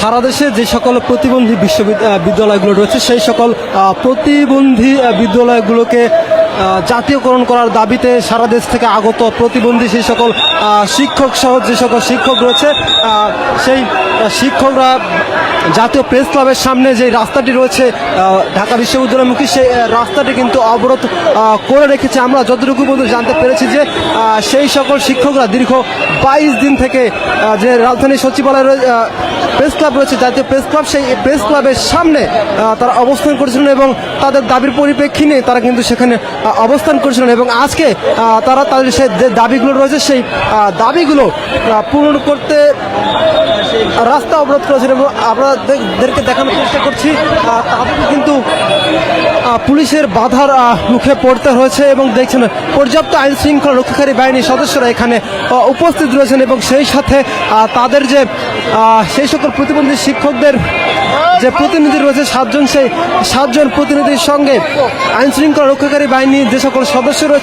সারা দেশে যে সকল প্রতিবন্ধী বিশ্ববিদ্যালয়গুলো রয়েছে সেই সকল প্রতিবন্ধী বিদ্যালয়গুলোকে জাতীয়করণ করার দাবিতে সারা দেশ থেকে আগত প্রতিবন্ধী সেই সকল শিক্ষক সহ যে সকল শিক্ষক রয়েছে সেই শিক্ষকরা জাতীয় প্রেস ক্লাবের সামনে যে রাস্তাটি রয়েছে ঢাকা বিশ্ববিদ্যালয়মুখী, সেই রাস্তাটি কিন্তু অবরোধ করে রেখেছে। আমরা যতটুকু পর্যন্ত জানতে পেরেছি যে সেই সকল শিক্ষকরা দীর্ঘ বাইশ দিন থেকে যে রাজধানী সচিবালয় প্রেস ক্লাব রয়েছে, জাতীয় প্রেস ক্লাব, সেই প্রেস ক্লাবের সামনে তারা অবস্থান করেছিলেন এবং তাদের দাবির পরিপ্রেক্ষিতে তারা কিন্তু সেখানে অবস্থান করেছিলেন এবং আজকে তারা তাদের সেই দাবিগুলো রয়েছে, সেই দাবিগুলো পূরণ করতে রাস্তা অবরোধ করেছেন এবং আপনাদেরকে দেখানোর চেষ্টা করছি তাদেরকে কিন্তু পুলিশের বাধার মুখে পড়তে হয়েছে এবং দেখছেন, পর্যাপ্ত আইন শৃঙ্খলা রক্ষাকারী বাহিনীর সদস্যরা এখানে উপস্থিত রয়েছেন এবং সেই সাথে তাদের যে সেই সকল প্রতিবন্ধী শিক্ষকদের যে প্রতিনিধি রয়েছে সাতজন, সেই সাতজন প্রতিনিধির সঙ্গে আইনশৃঙ্খলা রক্ষাকারী বাহিনীর যে সকল সদস্য রয়েছে